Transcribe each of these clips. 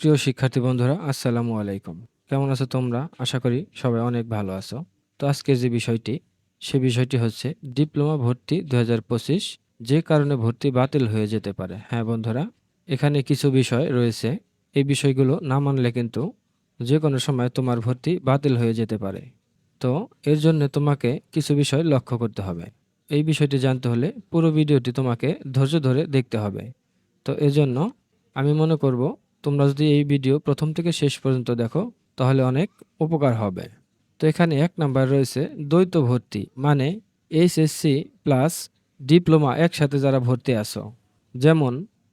প্রিয় শিক্ষার্থী বন্ধুরা, আসসালামু আলাইকুম। কেমন আছো তোমরা? আশা করি সবাই অনেক ভালো আছো। তো আজকের যে বিষয়টি, সে বিষয়টি হচ্ছে ডিপ্লোমা ভর্তি দু হাজার পঁচিশ, যে কারণে ভর্তি বাতিল হয়ে যেতে পারে। হ্যাঁ বন্ধুরা, এখানে কিছু বিষয় রয়েছে। এই বিষয়গুলো না মানলে কিন্তু যে কোনো সময় তোমার ভর্তি বাতিল হয়ে যেতে পারে। তো এর জন্য তোমাকে কিছু বিষয় লক্ষ্য করতে হবে। এই বিষয়টি জানতে হলে পুরো ভিডিওটি তোমাকে ধৈর্য ধরে দেখতে হবে। তো এজন্য আমি মনে করব তোমরা যদি এই ভিডিও প্রথম থেকে শেষ পর্যন্ত দেখো, তাহলে অনেক উপকার হবে। তো এখানে এক নাম্বার রয়েছে দ্বৈত ভর্তি মানে এইচএসসি প্লাস ডিপ্লোমা একসাথে যারা ভর্তি আসো যেমন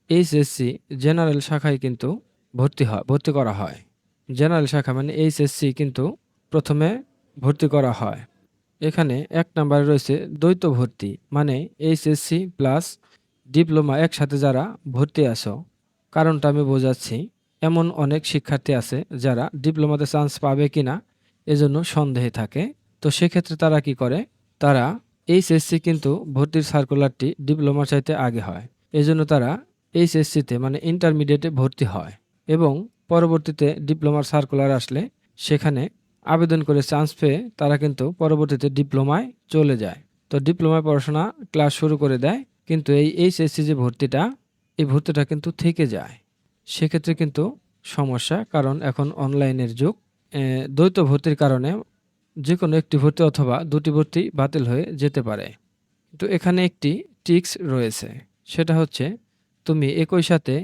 এইচএসসি জেনারেল শাখায় কিন্তু ভর্তি হয়, ভর্তি করা হয়। জেনারেল শাখা মানে এইচএসসি কিন্তু প্রথমে ভর্তি করা হয়। এখানে এক নাম্বারে রয়েছে দ্বৈত ভর্তি মানে এইচএসসি প্লাস ডিপ্লোমা একসাথে যারা ভর্তি আসো কারণটা আমি বোঝাচ্ছি, এমন অনেক শিক্ষার্থী আছে যারা ডিপ্লোমাতে চান্স পাবে কি না এজন্য সন্দেহে থাকে। তো সেক্ষেত্রে তারা কি করে? তারা এইচএসসি কিন্তু ভর্তির সার্কুলারটি ডিপ্লোমার চাইতে আগে হয়। এজন্য তারা এইচএসসিতে মানে ইন্টারমিডিয়েটে ভর্তি হয় এবং পরবর্তীতে ডিপ্লোমার সার্কুলার আসলে সেখানে আবেদন করে চান্স পেয়ে তারা কিন্তু পরবর্তীতে ডিপ্লোমায় চলে যায়। তো ডিপ্লোমায় পড়াশোনা ক্লাস শুরু করে দেয়, কিন্তু এই এইচএসসি যে ভর্তিটা এই ভর্তিটা কিন্তু থেকে যায়। সেক্ষেত্রে কিন্তু সমস্যা, কারণ এখন অনলাইনের যুগ। দ্বৈত ভর্তির কারণে যে কোনো একটি ভর্তি অথবা দুটি ভর্তি বাতিল হয়ে যেতে পারে। তো এখানে একটি টিক্স রয়েছে, সেটা হচ্ছে তুমি একই সাথে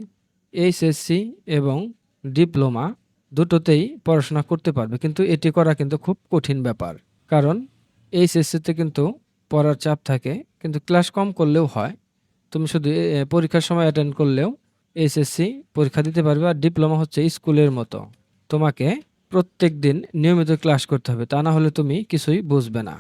এইচএসসি এবং ডিপ্লোমা দুটোতেই পড়াশোনা করতে পারবে। কিন্তু এটি করা কিন্তু খুব কঠিন ব্যাপার, কারণ এইচএসসিতে কিন্তু পড়ার চাপ থাকে, কিন্তু ক্লাস কম করলেও হয়। তুমি শুধু পরীক্ষার সময় অ্যাটেন্ড করলেও এসএসসি পরীক্ষা দিতে পারবে আর ডিপ্লোমা হচ্ছে স্কুলের মতো। তোমাকে প্রত্যেক দিন নিয়মিত ক্লাস করতে হবে, তা না হলে তুমি কিছুই বুঝবে না।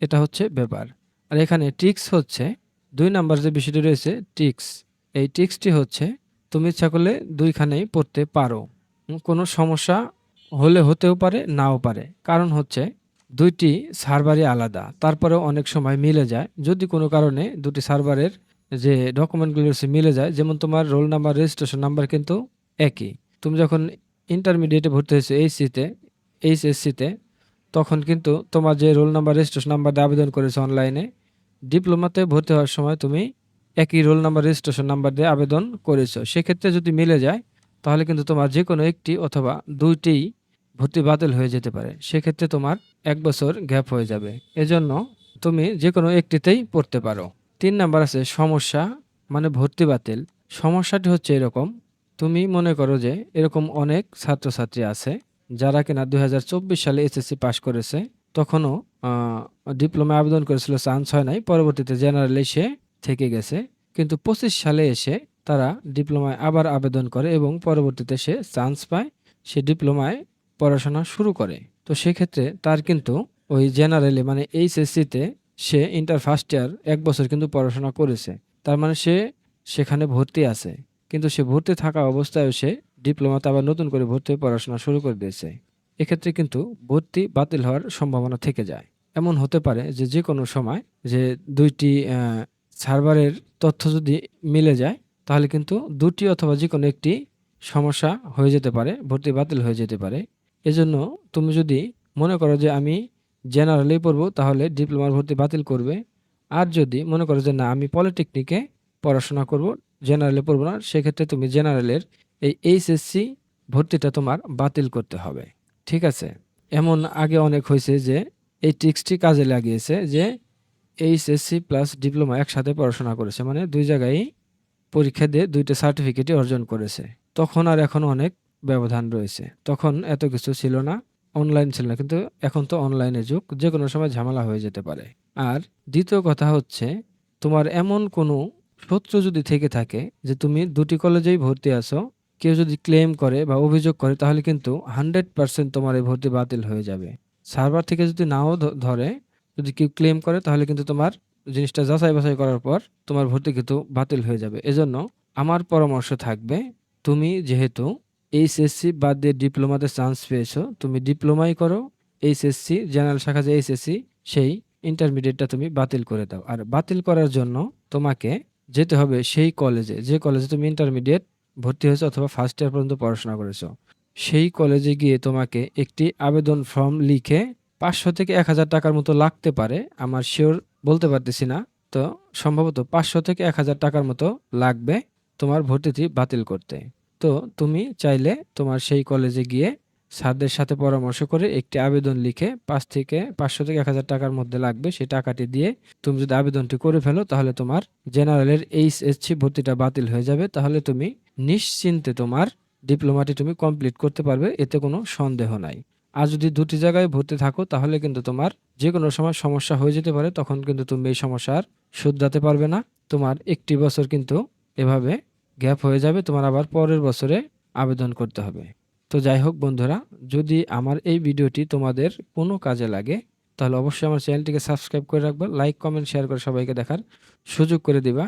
এটা হচ্ছে ব্যাপার। আর এখানে টিক্স হচ্ছে, দুই নাম্বার যে বিষয়টি রয়েছে, টিক্স। এই টিক্সটি হচ্ছে, তুমি ইচ্ছা করলে দুইখানেই পড়তে পারো। কোনো সমস্যা হলে হতেও পারে, নাও পারে। কারণ হচ্ছে, দুইটি সার্ভারই আলাদা। তারপরেও অনেক সময় মিলে যায়। যদি কোনো কারণে দুটি সার্ভারের যে ডকুমেন্টগুলো রয়েছে মিলে যায়, যেমন তোমার রোল নাম্বার রেজিস্ট্রেশন নাম্বার কিন্তু একই। তুমি যখন ইন্টারমিডিয়েটে ভর্তি হয়েছো এইচসিতে এইচএসসিতে তখন কিন্তু তোমার যে রোল নাম্বার রেজিস্ট্রেশন নাম্বার দিয়ে আবেদন করেছ অনলাইনে ডিপ্লোমাতে ভর্তি হওয়ার সময় তুমি একই রোল নাম্বার রেজিস্ট্রেশন নাম্বার দিয়ে আবেদন করেছ। সেক্ষেত্রে যদি মিলে যায়, তাহলে কিন্তু তোমার যে কোনো একটি অথবা দুইটিই ভর্তি বাতিল হয়ে যেতে পারে। সেক্ষেত্রে তোমার এক বছর গ্যাপ হয়ে যাবে। এজন্য তুমি যে কোনো একটিতেই পড়তে পারো। তিন নাম্বার আছে সমস্যা মানে ভর্তি বাতিল। সমস্যাটি হচ্ছে এরকম, তুমি মনে করো যে এরকম অনেক ছাত্রছাত্রী আছে, যারা কিনা দুই হাজার চব্বিশ সালে এসএসসি পাশ করেছে, তখনও ডিপ্লোমা আবেদন করেছিল, চান্স হয় নাই, পরবর্তীতে জেনারেলে সে থেকে গেছে। কিন্তু পঁচিশ সালে এসে তারা ডিপ্লোমায় আবার আবেদন করে এবং পরবর্তীতে সে চান্স পায়, সে ডিপ্লোমায় পড়াশোনা শুরু করে। তো সেক্ষেত্রে তার কিন্তু ওই জেনারেলে মানে এইচএসসিতে সে ইন্টার ফার্স্ট ইয়ার এক বছর কিন্তু পড়াশোনা করেছে। তার মানে সে সেখানে ভর্তি আছে। কিন্তু সে ভর্তি থাকা অবস্থায় সে ডিপ্লোমাতে আবার নতুন করে ভর্তি হয়ে পড়াশোনা শুরু করে দিয়েছে। এক্ষেত্রে কিন্তু ভর্তি বাতিল হওয়ার সম্ভাবনা থেকে যায়। এমন হতে পারে যে যে কোনো সময় যে দুইটি সার্ভারের তথ্য যদি মিলে যায়, তাহলে কিন্তু দুটি অথবা যে কোনো একটি সমস্যা হয়ে যেতে পারে, ভর্তি বাতিল হয়ে যেতে পারে। এজন্য তুমি যদি মনে করো যে আমি জেনারেলেই পড়ব, তাহলে ডিপ্লোমার ভর্তি বাতিল করবে। আর যদি মনে করো যে না, আমি পলিটেকনিকে পড়াশোনা করব, জেনারেলে পড়ব না, সেক্ষেত্রে তুমি জেনারেলের এই এইচএসসি ভর্তিটা তোমার বাতিল করতে হবে। ঠিক আছে? এমন আগে অনেক হয়েছে যে, এই ট্রিক্সটি কাজে লাগিয়েছে যে, এইচএসসি প্লাস ডিপ্লোমা একসাথে পড়াশোনা করেছে। মানে দুই জায়গায় পরীক্ষা দিয়ে দুইটা সার্টিফিকেটই অর্জন করেছে। তখন আর এখন অনেক ব্যবধান রয়েছে। তখন এত কিছু ছিল না। অনলাইন ছিল না, কিন্তু এখন তো অনলাইনের যুগ যে কোনো সময় ঝামেলা হয়ে যেতে পারে। আর দ্বিতীয় কথা হচ্ছে, তোমার এমন কোনো সূত্র যদি থেকে থাকে যে তুমি দুটি কলেজেই ভর্তি আছো, কেউ যদি ক্লেম করে বা অভিযোগ করে, তাহলে কিন্তু হান্ড্রেড পার্সেন্ট তোমার এই ভর্তি বাতিল হয়ে যাবে। সার্ভার থেকে যদি নাও ধরে, যদি কেউ ক্লেম করে, তাহলে কিন্তু তোমার জিনিসটা যাচাই বাছাই করার পর তোমার ভর্তি কিন্তু বাতিল হয়ে যাবে। এজন্য আমার পরামর্শ থাকবে, তুমি যেহেতু এইচএসসি বাদ দিয়ে ডিপ্লোমাতে চান্স পেয়েছ, তুমি ডিপ্লোমাই করো এইচএসসি জেনারেল শাখা যে এইচএসসি সেই ইন্টারমিডিয়েটটা তুমি বাতিল করে দাও। আর বাতিল করার জন্য তোমাকে যেতে হবে সেই কলেজে যে কলেজে তুমি ইন্টারমিডিয়েট ভর্তি হয়েছো অথবা ফার্স্ট ইয়ার পর্যন্ত পড়াশোনা করেছ। সেই কলেজে গিয়ে তোমাকে একটি আবেদন ফর্ম লিখে পাঁচশো থেকে এক হাজার টাকার মতো লাগতে পারে, আমার শিওর বলতে পারতেছি না, তো সম্ভবত পাঁচশো থেকে এক হাজার টাকার মতো লাগবে তোমার ভর্তিটি বাতিল করতে। তো তুমি চাইলে তোমার সেই কলেজে গিয়ে স্যারদের সাথে পরামর্শ করে একটি আবেদন লিখে পাঁচ থেকে পাঁচশো থেকে এক হাজার টাকার মধ্যে লাগবে সেই টাকাটি দিয়ে তুমি যদি আবেদনটি করে ফেলো, তাহলে তোমার জেনারেলের এইচএসসি ভর্তিটা বাতিল হয়ে যাবে। তাহলে তুমি নিশ্চিন্তে তোমার ডিপ্লোমাটি তুমি কমপ্লিট করতে পারবে, এতে কোনো সন্দেহ নাই। আর যদি দুটি জায়গায় ভর্তি থাকো, তাহলে কিন্তু তোমার যে কোনো সময় সমস্যা হয়ে যেতে পারে, তখন কিন্তু তুমি এই সমস্যার শুধরাতে পারবে না। তোমার একটি বছর কিন্তু এভাবে গ্যাপ হয়ে যাবে, তোমার আবার পরের বছরে আবেদন করতে হবে। তো যাই হোক বন্ধুরা, যদি আমার এই ভিডিওটি তোমাদের কোনো কাজে লাগে, তাহলে অবশ্যই আমার চ্যানেলটিকে সাবস্ক্রাইব করে রাখবা, লাইক, কমেন্ট, শেয়ার করে সবাইকে দেখার সুযোগ করে দিবা।